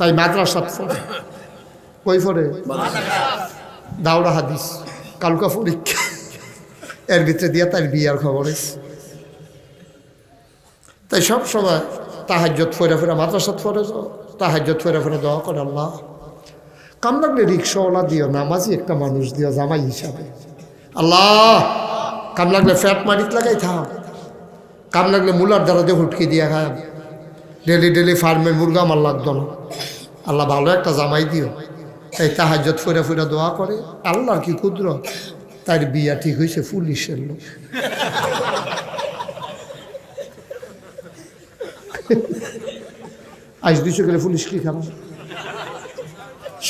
তাই মাদ্রাসাত পড়ে। কই পড়ে? দাউরা হাদিস, কালকা পরীক্ষা। এর ভিতরে দিয়া তার বিয়ার খবর তাই সব সময় তাহাজ্জত ফেরা ফেরা মাদ্রাসাত ফেরে যাও তাহাজ্জত ফেরা ফেরা দোয়া করে আল্লাহ। কাম লাগলে রিক্সাওয়ালা দিও, নামাজি একটা মানুষ দিও, জামাই হিসাবে। আল্লাহ কাম লাগলে ফ্যাট মারিত লাগাই থাম কাম লাগলে মুলার দ্বারা দিয়ে হুটকি দিয়া খায় ডেলি ডেলি ফার্মের মুরগা আমার লাগতো না। আল্লাহ ভালো একটা জামাই দিও। তাই তাহাজ্জত ফেরা ফেরা দোয়া করে। আল্লাহর কি ক্ষুদ্র তার বিয়া ঠিক হয়েছে পুলিশের লোক। আজ দুশো গেলে পুলিশ কি খারাপ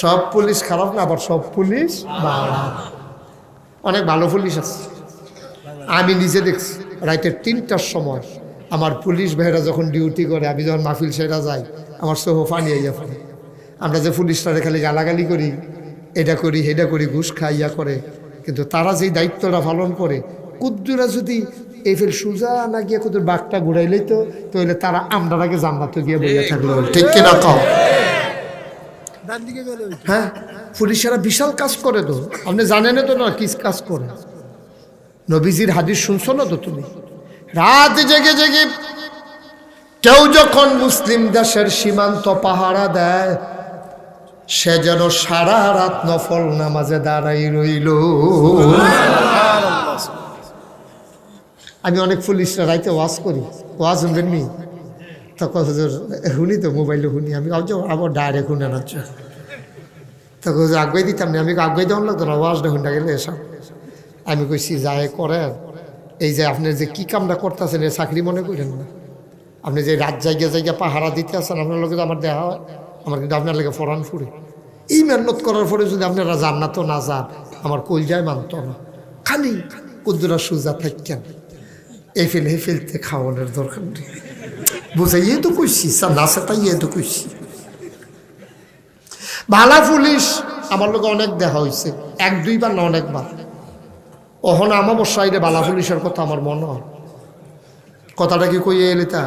সব পুলিশ খারাপ না, আবার সব পুলিশ অনেক ভালো পুলিশ আছে। আমি নিজে দেখছি, রাইতের তিনটার সময় আমার পুলিশ ভাইরা যখন ডিউটি করে আমি যখন মাহফিল সেরা যাই আমার সহ পানি আইয়া পড়ে। আমরা যে পুলিশটারে খালি গালাগালি করি এটা করি এটা করি ঘুষ খাইয়া করে কিন্তু তারা যেই দায়িত্বটা পালন করে কুদ্দুরা যদি এই ফেল সুজা না গিয়ে কুদ্দুর বাঘটা ঘুরাইলেই তো তাহলে তারা আমরা আগে জান্নাতে গিয়ে বইয়া থাকল। ঠিক কিনা ওই হ্যাঁ? পুলিশেরা বিশাল কাজ করে তো। আপনি জানেন তো না কি কাজ করে? নবীজির হাদিস শুনছো না তো তুমি? রাত জেগে জেগে। কেউ যখন মুসলিম দেশের সীমান্ত পাহারা দেয়, সে যেন সারা রাত নফল নামাজে দাঁড়াই রইল। আমি অনেক পুলিশরা রাইতে ওয়াজ করি। ওয়াজ নি তখন হুজুর, শুনি তো, মোবাইলে শুনি। আমি আবার ডাইরেক্ট শুনে নাচ্ছ হুজুর। আগুয়াই দিতাম না? আমি আগুয়াই দেওয়ার লাগতো না ওয়াজটা শুনতে গেলে এসব। আমি কইছি যায় করেন। এই যে আপনি যে কি কামটা করতেছেন এ চাকরি মনে করেন না? আপনি যে রাত জায়গা জায়গা পাহারা দিতে আসেন আপনার লোকে আমার দেখা হয়। আমার কিন্তু আপনার লোকে ফরান ফুরে। এই মেহনত করার পরে যদি আপনারা জান্নাত না তো না যান, আমার কলজায় মানত না। খালি কুদ্দুরা সুজা থাকেন এই ফেল হে ফেলতে খাওয়ানোর দরকার নেই। বুঝাইয়ে তো কইছি না সেটাইয়ে তো কইছি। ভালা পুলিশ, আমার লোক অনেক দেখা হয়েছে এক দুইবার না অনেকবার। অহন আমার সাইডে বালা পুলিশের কথা আমার মনে হয়। কথাটা কি কইয়ে এলি তা?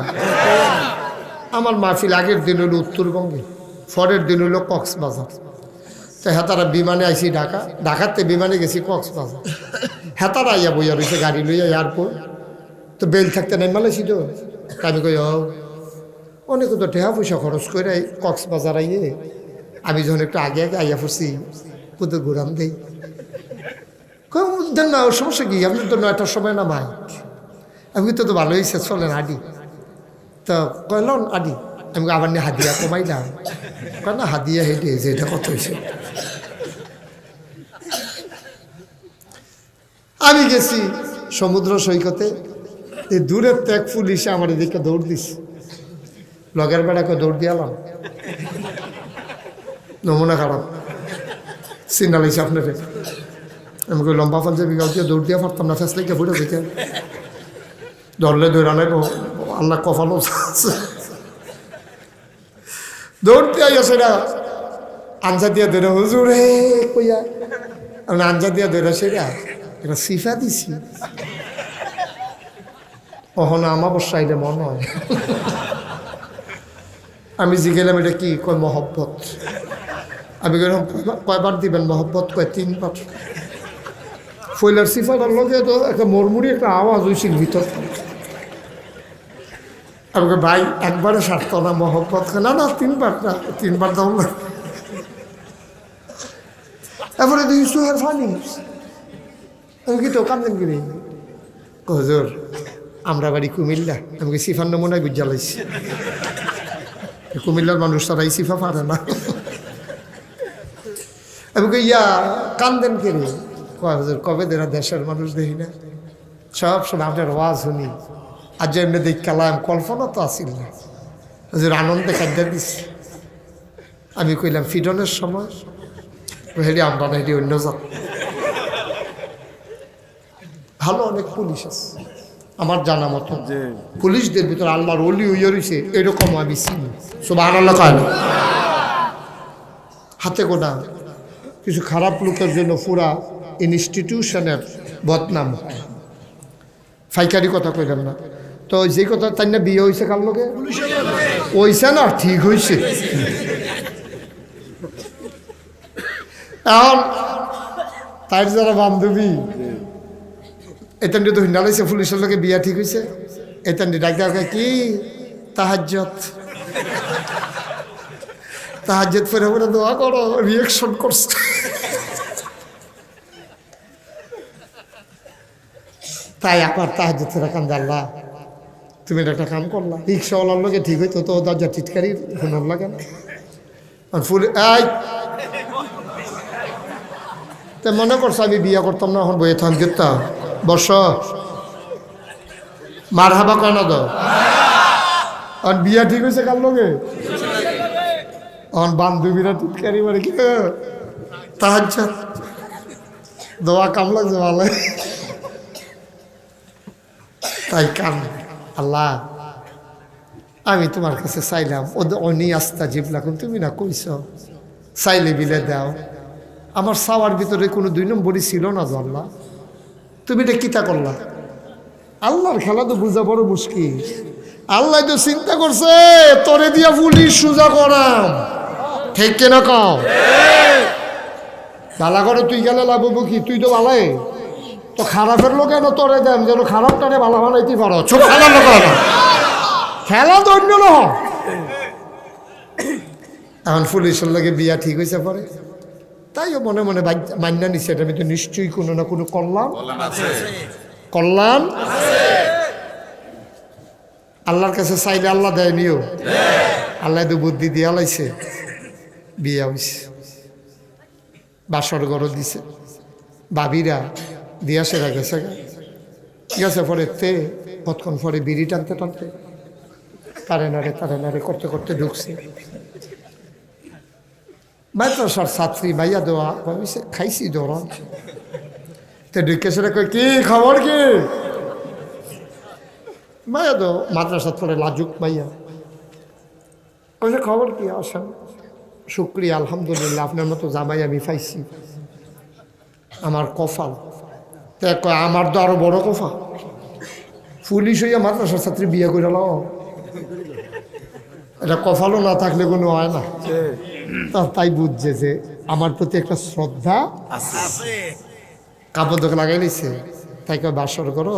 আমার মাহফিল আগের দিন হলো উত্তরবঙ্গে, পরের দিন হলো কক্সবাজার। তো হেতারা বিমানে আইসি ঢাকা, ঢাকাতে বিমানে গেছি কক্সবাজার। হেতারা আইয়া বইয়া রয়েছে গাড়ি লইয়া এয়ারপোর্ট। তো বেল থাকতে নাই মালাইছি তো। আমি কই অনেক তো টেহা পয়সা খরচ করে কক্সবাজার আইয়ে, আমি যখন একটু আগে আগে আইয়া পড়ছি কোথাও ঘুরাম দেই। না, ওর সমস্যা কি? আপনি তো নয়টার সময় না ভাই? আমি তো ভালো হয়েছে চলেন আডি তো কইলন আডি আমি আবার নিয়ে হাদিয়া কমাইলাম কয়, না হাদিয়া হেঁটে যে এটা কত হয়েছে আমি গেছি সমুদ্র সৈকতে, এই দূরের ত্যাগ পুলিশে আমার এদিকে দৌড় দিস লগের বেড়াকে দৌড় দিয়ালাম নমুনা খারাপ। সিন্ডালাইছে আপনাকে আমি কই, লম্বা পাঞ্জাবি গাও দিয়ে দৌড় দিয়া পারতাম না ফেসলে কে ফুটে দিতে ধরলে দৌড়া নাই আল্লাহ কফালো দৌড় দিয়া গেছে না আনজা দিয়া দৌড়ে, হুজুর হে, কইয়া। আমি আনজা দিয়া দৌড়া সেরা, এটা সিফা দিছি। অহনা আমার সাইডে মনে হয়। আমি জিগেলাম এটা কি? কয়, মহব্বত। আমি কয়বার দিবেন মহব্বত? কয়, তিনবার। ফয়লার সিফাটার লগে তো একটা মরমুড়ি একটা আওয়াজ হয়েছিল ভিতর। আমাকে ভাই একবারে সারত না মহব্বত না না তিনবার না তিনবার দাও না। এরপরে দুই সুহের ফানি। আমি কি তো কান্দেন কিনি? হজুর আমরা বাড়ি কুমিল্লা। আমাকে সিফার নমুনায় বুঝা লাইছি কুমিল্লার মানুষ তারাই সিফা পারে না। আমি কই, ইয়া কান্দেন কে রে কয় হুজুর কবে দেরা দেশের মানুষ দেখি না? সব সময় আপনার ওয়াজ শুনি। আর যে এমনি দেখ কালাম কল্পনা তো আসিল না। হুজুর আনন্দে খাদ্য দিছি। আমি কইলাম ফিডনের সময়? হেডি আমরা না হেডি অন্য যান ভালো অনেক পুলিশ আছে। আমার জানা মতো। যে পুলিশদের ভিতরে আল্লাহর অলি হইয়া রয়েছে এরকম আমি চিনি। সব আল্লাহ না হাতে গোনা। কিছু খারাপ লোকের জন্য পুরা ইনস্টিটিউশনের বদনাম। ফাইকারি কথা কইলাম না। তো যে কথা তাই না বিয়ে হয়েছে কার লোকে হইছে না, ঠিক হয়েছে এখন তাই যারা বান্ধবী এতান্ডি তো হিন্দালাইছে পুলিশের লোকে বিয়া ঠিক হয়েছে এতান্ডি ডাক দেওয়া কি? তাহাজ্জত তাহাজ্জত ফেরে ফেরে দোয়া করো রিয়েকশন করছে। তাই তাহাজ্জত ফেরা কান আল্লাহ তুমি একটা কাম করলা। রিক্সাওয়ালার লোকে ঠিক হইতো, তো দরজা টিটকারি হুনর লাগে না। ফুল, এই! তে মনে করছ আমি বিয়ে করতাম না, এখন বইয়ে থাম যেতাম বর্ষ মার হাবা কেন তো? আর বিয়া ঠিক হয়েছে কার লোকে এখন বান্ধবীরা টিটকারি মানে কি? তাহার দোয়া কাম লাগছে ভালো। তাই কাম আল্লাহ আমি তোমার কাছে চাইলাম অনি আস্তা জিবলাকুন তুমি না কইছ চাইলে বিলে দাও। আমার চাওয়ার ভিতরে কোনো দুই নম্বরই ছিল না তো আল্লাহ। তুমি এটা কিতা করলা? আল্লাহর খেলা তো বোঝা বড় মুশকিল। আল্লাহ তো চিন্তা করছে তরে দিয়া পুলিশ সোজা করাম। ঠিক কেনা বালা করে তুই গেলে লাভ কি? তুই তো বালাই। তো খারাপের লোক কেন তোরে দেন যেন খারাপটারে ভালো বানাইতে পারো। ছোট খেলা লোক তো অন্য না এখন পুলিশের লোকে বিয়া ঠিক হয়েছে পরে। তাইও মনে মনে মান্না নিছে এটা আমি তো নিশ্চয়ই কোনো না কোনো কল্যাণ। কল্যাণ আল্লাহর কাছে চাইলে আল্লাহ দেয়নিও আল্লাহ তো বুদ্ধি দিয়া লাইছে। বিয়া হয়েছে বাসর গড় দিছে। বাবিরা দিয়া সেরা গেছে গা। গেছে পরে তে কতক্ষণ পরে বিড়ি টানতে টানতে। তারে নারে তারে নারে করতে করতে ঢুকছে। মাদ্রাসার ছাত্রী ভাইয়া দেওয়া, ভাবিছে খাইছি দৌড়ান তো ঢুকে সেটা কই কি খবর কি? মাইয়া দো মাদ্রাসাত পরে লাজুক মাইয়া। কইছে খবর কি, আসেন। শুক্রিয়া, আলহামদুলিল্লাহ, আপনার মতো জামাই আমি পাইছি। আমার কফাল তা কয় আমার তো আরও বড় কফা। পুলিশ হইয়া মাদ্রাসার ছাত্রী বিয়ে করে লাও। এটা কফালও না থাকলে কোনো হয় না। তাই বুঝছে যে আমার প্রতি একটা শ্রদ্ধা কাপড় লাগাই নিছে। তাই কয় বাসর করো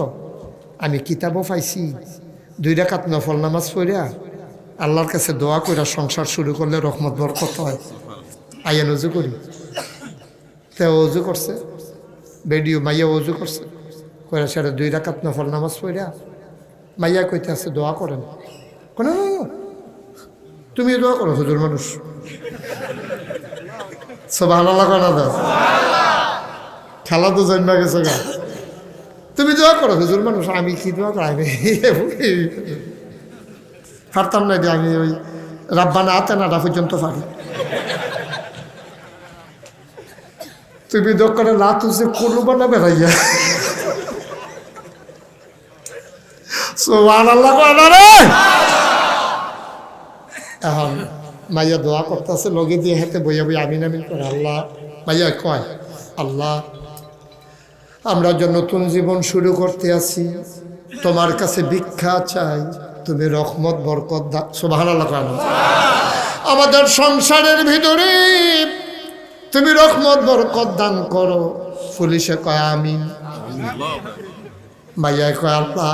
আমি কিতাবও পাইছি। দুই রাকাত নফল নামাজ পড়িয়া আল্লাহর কাছে দোয়া কইরা সংসার শুরু করলে রহমত বরকত হয়। আইয়ান উজু করি। তে অজু করছে। বেডিও মাইয়া অজু করছে। কইরা সেটা দুই রাকাত নফল নামাজ পড়িয়া মাইয়া কইতে আছে, দোয়া করেন। কোনো তুমি দোয়া করো, হুজুর মানুষ। সব আল্লাহ করা দাও খেলা তো জন্মা গেছে গা। তুমি দোয়া করো, হুজুর মানুষ, আমি কি দোয়া করি? আমি পারতাম না যে আমি ওই রাব্বানা আতে নাটা পর্যন্ত পারি তুমি দোকানে না তুলছে করব না বেড়াইয়া সোহান আল্লাহ রে? এখন মাইয়া দোয়া করতেছে, লগে দিয়ে হাতে বইয়া বই আমিন আমিন করে, আল্লাহ, মাইয়া কয়, আল্লাহ, আমরা যে নতুন জীবন শুরু করতে আছি, তোমার কাছে ভিক্ষা চাই, তুমি রহমত, বরকত সোভান আল্লাহ আমাদের সংসারের ভিতরে তুমি রহমত বরকত দান করো। পুলিশে কয় আমি মাইয়া কয় আল্লাহ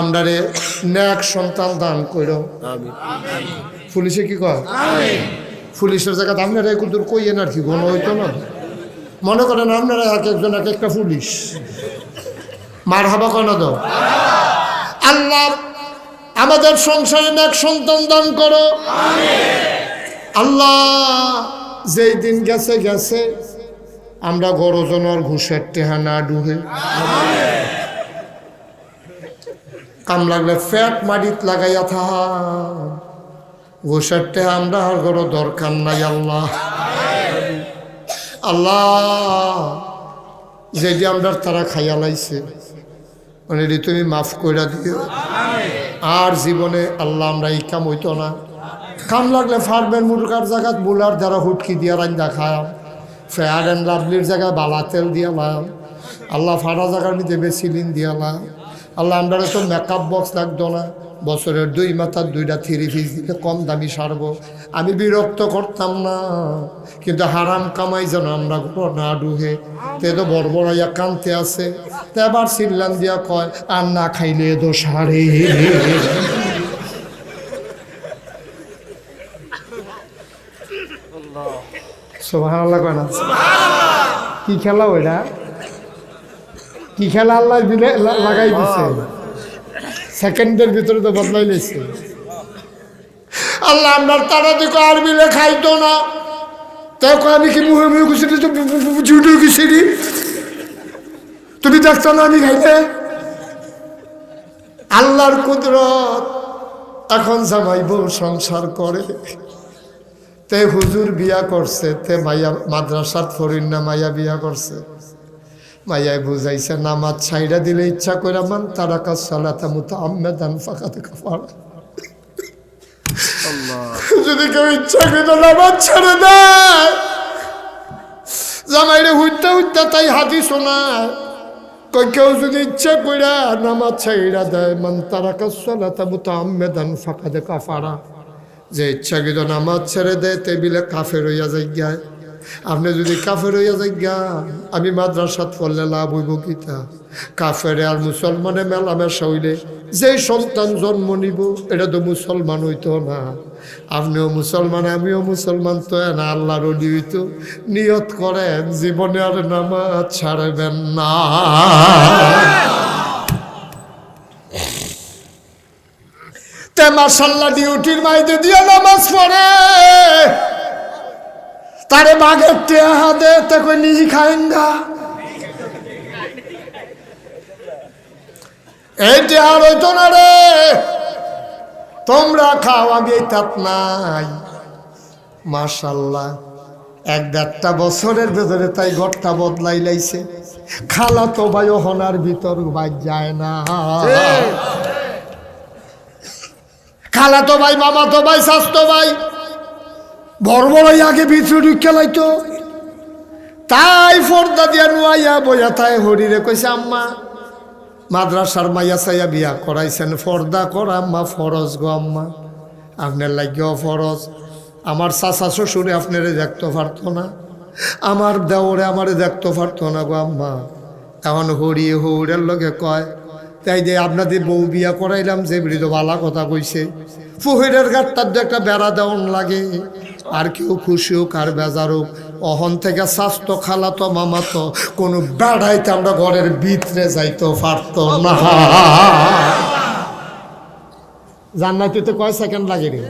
আমরা রে ন্যাক সন্তান দান করো পুলিশে কি কয়? পুলিশের জায়গাতে আপনারা কুদুর কইয়েন আর কি গণ হইতো না। মনে করেন আপনারা এক একজন এক একটা পুলিশ। মার হাবা কেন দাও আল্লাহ আমাদের সংসারে এক সন্তান দান করো। আল্লাহ যেই দিন গেছে গেছে, আমরা গরজনের ঘুষের টেহা না ডুবে কাম লাগলে ফ্যাট মাটিত লাগাইয়া থাহা। ঘুষের টেহা আমরা আর গরো দরকার নাই, আল্লাহ। আল্লাহ যেটি আমরা তারা খাইয়া লাইছে। মানে তুমি মাফ কইরা দিও। আর জীবনে আল্লাহ আমরা এই কাম হইতো না। কাম লাগলে ফার্মের মুরগার জায়গাত, বুলার দ্বারা হুটকি দিয়া রান্দা খায়াম ফেয়ার অ্যান্ড লাভলির জায়গায় বালা তেল দিয়ালাম আল্লাহ ফাড়া জায়গার মধ্যে বেসিলিন দিয়ালাম আল্লাহ আমরা তো মেকআপ বক্স লাগতো না। বছরের দুই মাথার দুইটা থ্রি পিস দিলে কম দামি সারবো। আমি বিরক্ত করতাম না। কিন্তু হারাম কামাই যেন আমরা কোনো না ডুহে। তে তো বড় বড় ইয়া কানতে আছে। তে আবার সিল্লান দিয়া কয়, আর না খাইলে তো সারে সোহান আল্লাহ কয় না? কি খেলা ওইটা কি খেলা আল্লাহ দিলে লাগাই দিছে। সেকেন্ডের ভিতরে তো বদলাই লেছে আল্লাহ আপনার তারা দিকে আর মিলে খাইতো না। তাই কয় আমি কি মুহে মুহে গুছি তো জুটে গুছি তুমি দেখছ না আমি খাইতে আল্লাহর কুদরত এখন জামাই বউ সংসার করে। তে হুজুর বিয়া করছে তে মাইয়া মাদ্রাসার ফরিন না মাইয়া বিয়া করছে। মাইয়ায় বুঝাইছে নামাজ ছাইরা দিলে ইচ্ছা করে মান তারা কাজ সালাতা মতো আম্মেদান ফাঁকাতে কাফার যদি কেউ ইচ্ছা করে নামাজ ছেড়ে দেয়। জামাইরে হুইতে হুইতে তাই হাতি কই কেউ যদি ইচ্ছা কইরা নামাজ ছাইরা দেয় মান তারা কাজ সালাতা মতো আম্মেদান ফাঁকাতে কাফারা। যে ইচ্ছাকৃত নামাজ ছেড়ে দেয় টেবিলে কাফের হইয়া যাইগায় আপনি যদি কাফের হইয়া যাইগা, আমি মাদ্রাসাত পড়লে লাভ হইব কিতা? কাফেরে আর মুসলমানে মেলামেশা হইলে যে সন্তান জন্ম নিব, এটা তো মুসলমান হইতো না। আপনিও মুসলমান, আমিও মুসলমান তো না আল্লাহর অলি নিয়ত করেন, জীবনে আর নামাজ ছাড়বেন না। তে ডিউটির মাইতে দিয়ে নামাজ পড়ে। তারে বাঘের টেহা দে তে কই নিহি খাইঙ্গা এই টেহা রইতো না রে। তোমরা খাও এই তাপ নাই মার্শাল্লাহ এক দেড়টা বছরের ভেতরে তাই ঘরটা বদলাই লাইছে। খালা তো ভাই হনার ভিতর ভাই যায় না। খালা তো ভাই, মামা তো ভাই, স্বাস্থ্য ভাই। বড় বড় আগে ভিতরে খেলাইতো তাই ফর্দা দিয়া নুয়াইয়া বইয়া তাই হরিরে কইছে, আম্মা, মাদ্রাসার মাইয়া সাইয়া বিয়া করাইছেন। ফর্দা করা আম্মা, ফরজ গো আম্মা। আপনার লাগিও ফরজ আমার চাচা শ্বশুরে আপনারে দেখতে পারতো না। আমার দেওরে আমারে দেখতে পারতো না গো আম্মা। এখন হরিয়ে হৌরের লগে কয় তাই যে আপনাদের বউ বিয়া করাইলাম যে বৃদ্ধ বালা কথা কইছে। ফুহিরের গাটটার তো একটা বেড়া দেওয়ান লাগে। আর কেউ খুশি হোক, আর বেজার হোক, অহন থেকে স্বাস্থ্য খালাতো, মামাতো, কোনো বেড়াইতে আমরা ঘরের ভিতরে যাইতে, পারতো না। তো কয় সেকেন্ড লাগে রে?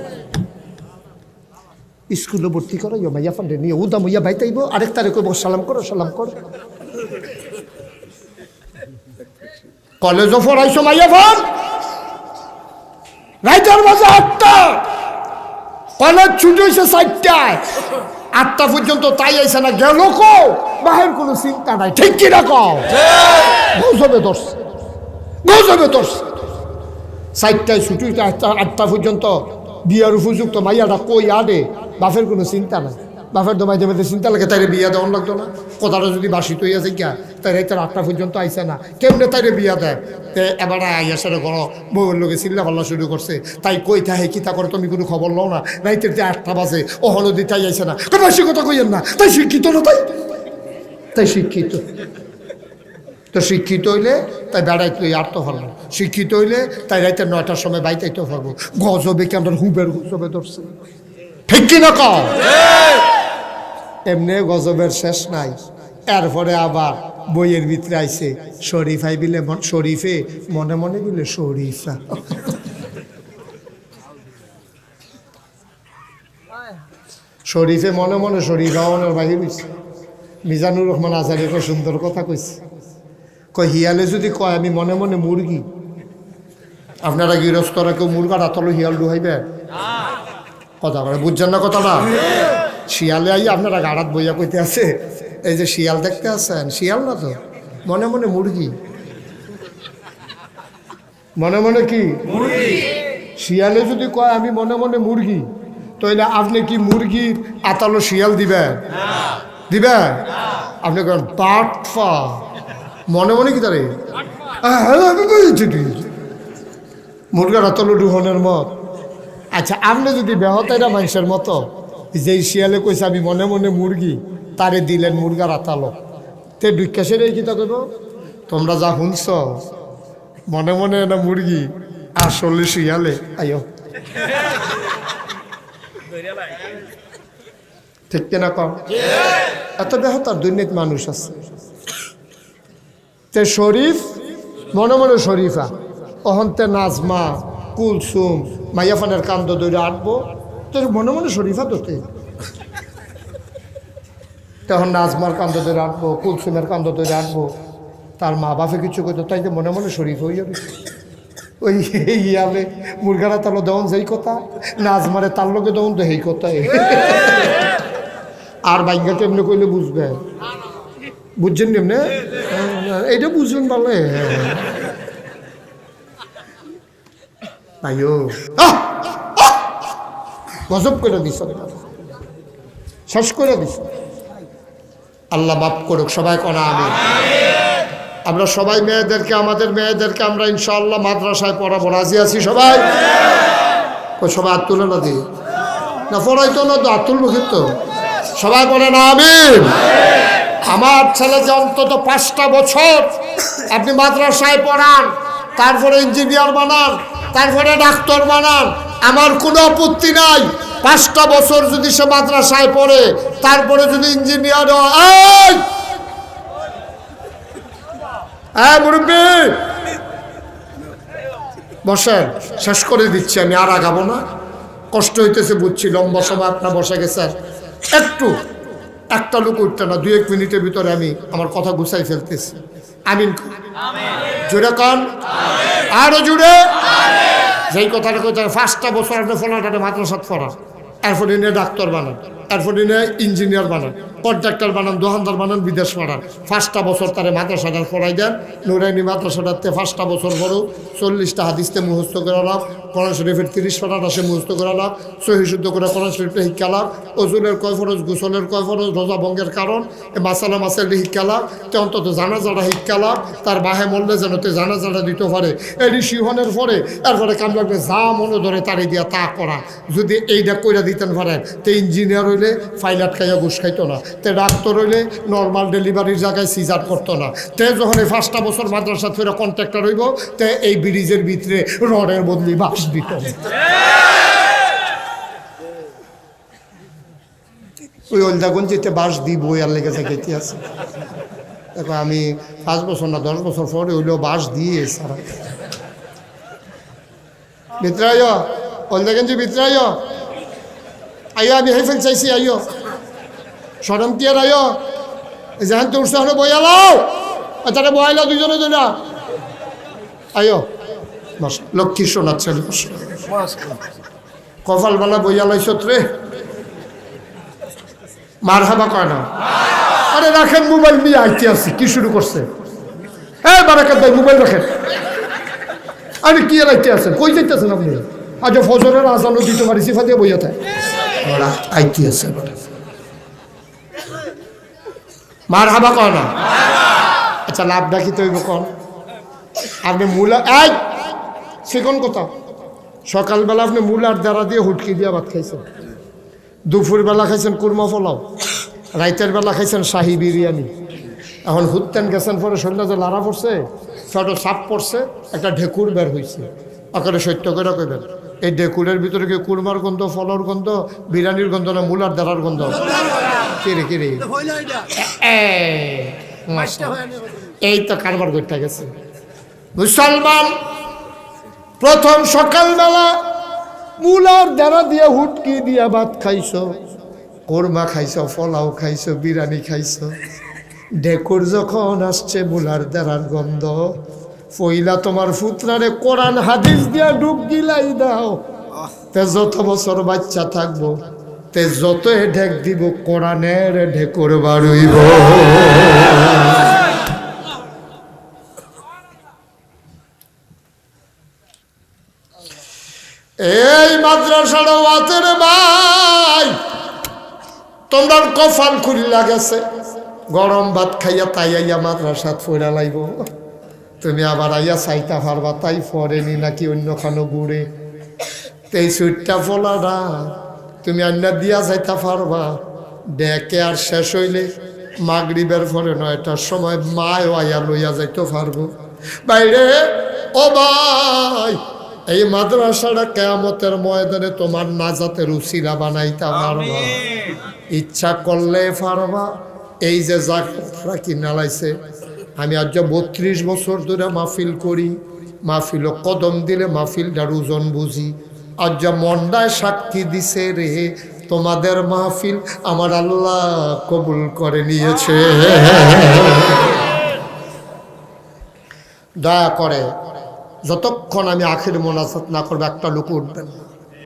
স্কুলে ভর্তি করো ইয়া মাইয়া ফান্ডে নিয়ে উদা মুইয়া ভাইতাইব, আরেক তারে সালাম করো সালাম করো। কলেজও পড়াইছো মাইয়া ফান রাইটার বাজে আটটা। কলেজ ছুটি হয়েছে চারটায়। আটটা পর্যন্ত তাই আইসে না, গেল কো? বাহের কোনো চিন্তা নাই। ঠিক কি না কও? গৌসবে ধরছে। চারটায় ছুটি আটটা আটটা পর্যন্ত বিয়ার উপযুক্ত মাইয়াটা কই আডে বাপের কোনো চিন্তা নাই। বাপের তো মাইতে মাইতে চিন্তা লাগে, তাইরে বিয়া দেওয়ান লাগতো না? কথাটা যদি বাসিত হইয়া গিয়া তাই রাইতে আটটা পর্যন্ত আইসে না। কেমনে তাইরে বিয়া দেয়? তে এবার আইয়া সেরে ঘর বউয়ের লোকে চিল্লা পাল্লা শুরু করছে। তাই কই তাহে কি তা করে তুমি কোনো খবর লও না? রাইতের যে আটটা বাজে ও হলদি তাই আইসে না। কোনো বেশি কথা কইয়েন না। তাই শিক্ষিত না তাই? তাই শিক্ষিত। তো শিক্ষিত হইলে তাই বেড়াই তুই আর তো হল শিক্ষিত হইলে তাই রাইতে নয়টার সময় বাইতাইতে পারব। গজবে কি আমরা হুবের গজবে ধরছে। ঠিক কি না কও? এমনি গজবের শেষ নাই। এরপরে আবার বইয়ের ভিতরে আইছে শরীফাই বিলে শরীফে মনে মনে বিলে শরীফা। শরীফে মনে মনে শরীফা মনের বাহির হইছে। মিজানুর রহমান আজারি একটা সুন্দর কথা কইছে। কয়, হিয়ালে যদি কয়, আমি মনে মনে মুরগি। আপনারা গৃহস্থরা কেউ মুরগার আতলে হিয়াল ডুহাইবে? কথা বলে, বুঝছেন না কথাটা? শিয়ালে আই আপনারা গাড়াত বইয়া কইতে আছে এই যে শিয়াল দেখতে আছেন? শিয়াল না তো? মনে মনে মুরগি। মনে মনে কি? শিয়ালে যদি কয় আমি মনে মনে মুরগি তাহলে আপনি কি মুরগির আতালো শিয়াল দিবেন? দিবেন? আপনি কেন বাটফা মনে মনে কি তারে? মুরগার অতল ডুহনের মত। আচ্ছা আপনি যদি বেহতাইরা মানুষের মতো যেই শিয়ালে কইছে, আমি মনে মনে মুরগি, তারে দিলেন মুরগার আতালো তে বিকাশের এই কিতা করব তোমরা যা শুনছ, মনে মনে না মুরগি, আসলে শিয়ালে। আয়ো ঠিক কিনা কম? এত বেহতার দুর্নীতি মানুষ আছে। তে শরীফ, মনে মনে শরীফা, অহন্তে নাজমা, কুলসুম, মাইয়াফানের কান্দ দৌড়ে আটবো। তোর মনে মনে শরীফা তোতে তখন নাজমার কান্দ ধরে আটবো কুলসুমের কান্দ ধরে আটবো তার মা বাপে কিছু করতো তাই তো মনে মনে শরীফ হয়ে যাবে। ওই ইয়ালে মুরগারা তালো দেওয়ান যেই কথা, নাজমারে তার লোকে দেওয়ান তো সেই কথাই আর বাইঙ্গা কেমনে কইলে বুঝবে? বুঝছেন কেমনে? এইটা বুঝলেন বলে ভাইও। আহ! আহ! গজব করে দিস শেষ করে দিস। আল্লাহ মাফ করুক, সবাই করা আমি আমরা সবাই মেয়েদেরকে, আমাদের মেয়েদেরকে আমরা ইনশাআল্লাহ মাদ্রাসায় পড়াবো। রাজি আছি সবাই? সবাই হাত তুলে না দিয়ে না পড়াইতো না তো হাত কিন্তু সবাই বলে না আমি আমার ছেলে যে অন্তত পাঁচটা বছর আপনি মাদ্রাসায় পড়ান, তারপরে ইঞ্জিনিয়ার বানান, তারপরে ডাক্তার বানান আমার কোনো আপত্তি নাই। পাঁচটা বছর যদি সে মাদ্রাসায় পড়ে তারপরে যদি ইঞ্জিনিয়ার হয় হ্যাঁ মুরব্বী! বসেন শেষ করে দিচ্ছি আমি আর আগাবো না। কষ্ট হইতেছে বুঝছি লম্বা সময় আপনার বসে গেছেন একটু একটা লোক উঠতে না দুই এক মিনিটের ভিতরে আমি আমার কথা গুছাই ফেলতেছি। আমিন। জুড়ে কন। আরও জুড়ে যেই কথাটা কইতে পাঁচটা বছর আপনি ফোনাটা মাদ্রাসাত পড়া। এরপর নিয়ে ডাক্তার বানান এরপর নিয়ে ইঞ্জিনিয়ার বানান, কন্ট্রাক্টর বানান, দোকানদার বানান, বিদেশ পাঠান। পাঁচটা বছর তারে মাদ্রাসাটা পড়াই দেন, নুরাইনি মাদ্রাসাটাতে পাঁচটা বছর বড় চল্লিশটা হাদিসতে মুখস্থ করে লাভ, কোরআন শরীফের তিরিশ পাটাটা সে মুখস্থ করে লাভ, সহি শুদ্ধ করে কোরআন শরীফটা শিক্ষা লাভ অজুলের কয় ফরজ, গোসলের কয় ফরজ, রোজা ভঙ্গের কারণ মাসালা মাসাল শিক্ষা লাভ, তে অন্তত জানাজাটা শিক্ষা লাভ, তার বাহে মরলে যেন তে জানাজাটা দিতে পারে। এটি শিহনের পরে, এরপরে কাম লাগবে যা মনে ধরে তারে দিয়া তা করা। যদি এইটা কইরা দিতেন পারেন, তে ইঞ্জিনিয়ার হইলে ফাইলাট খাইয়া ঘুষ খাইতো না। তে ডাক্তার হইলে নর্মাল ডেলিভারির জায়গায় সিজার করতো না। তে যখন এই পাঁচটা বছর মাদ্রাসা ফেরা কন্ট্রাক্টর হইব, তে এই ব্রিজের ভিতরে রডের বদলি বাস দিত। ওই অলদাগঞ্জিতে বাস দিব আর লেগে থাকে ইতিহাসে দেখো, আমি পাঁচ বছর না, দশ বছর পরে হইলেও বাস দিয়ে সারা। আইও অলদাগঞ্জি ভিতরে আইও আমি হেফেল চাইছি আইও সরম তিয়ার আইও যেহেন তোর সামনে বয়ালাও তারা বয়ালাও দুজনে দুটা আইও লক্ষ্মী শোনাচ্ছে বস কপালবালা বইয়া লাইছত রে মার হাবা কয় না? আরে রাখেন মোবাইল নিয়ে আইতে আসছি কি শুরু করছে? হ্যাঁ বারাকাত ভাই, মোবাইল রাখেন। আরে কি আর আইতে আছেন কই যাইতেছেন আপনি? আজ ফজরের আজানও দিতে পারি সিফা দিয়ে বইয়া থাকে। ওরা আইতে আছে মার হাবা কয় না? আচ্ছা লাভ ডাকি তৈব কন। আপনি মূলা, এই! সেকন কথা। সকালবেলা আপনি মূলার দ্বারা দিয়ে হুটকি দিয়ে ভাত খাইছেন। দুপুরবেলা খাইছেন কুরমা পোলাও। রাইতের বেলা খাইছেন শাহি বিরিয়ানি। এখন হুত্তেন গেছেন পরে শরীরে যে লাড়া পড়ছে, ছোট সাপ পড়ছে, একটা ঢেকুর বের হয়েছে ওখানে সত্য করে কইবেন। এই ঢেকুরের ভিতরে কি কুরমার গন্ধ, ফলর গন্ধ, বিরিয়ানির গন্ধ না মূলার দ্বারার গন্ধ? কিরে কিরে। এই তো কারবার করতে গেছে। মুসলমান, প্রথম সকালবেলা মুলার দ্বারা দিয়া হুটকি দিয়া ভাত খাইছো, কোরমা খাইছো ফলাও খাইছো, বিরিয়ানি খাইছো। ডেকুর যখন আসছে, মুলার দ্বারার গন্ধ। পইলা তোমার ফুতরারে কোরআন হাদিস দিয়া ডুব গিলাই দাও। তে যত বছর বাচ্চা থাকব তে যত ঢেক দিব কোরআনের ঢেকুর বাড়ইব। এই মাদ্রাসার ওয়াতের ভাই তোমার কফাল খুলিলা গেছে। গরম ভাত খাইয়া তাইয়া মাদ্রাসাত ফইরা লাইব তুমি আবার আইয়া চাইতা পারবা তাই ফরেনি নাকি অন্য খানো ঘুরে তো এই সুইটটা ফলারা তুমি আন্না দিয়া যাইতা পারবা। ডেকে আর শেষ হইলে মাগরিবের পরে নয়টার সময় মায়ও আইয়া লইয়া যাইতে পারব। বাইরে ও ভাই এই মাদ্রাসাটা কেয়ামতের ময়দানে তোমার নাজাতের উসিলা বানাইতে পারবা। ইচ্ছা করলে পারবা এই যে জায়গাটা কিনা লাইছে আমি আজ বত্রিশ বছর ধরে মাহফিল করি মাহফিল কদম দিলে মাহফিলটার ওজন বুঝি। আজ যা মন্ডায় সাক্ষী দিছে রে, তোমাদের মাহফিল আমার আল্লাহ কবুল করে নিয়েছে। দয়া করে, যতক্ষণ আমি আখির মোনাজাত না করব, একটা লোক উঠবেন না।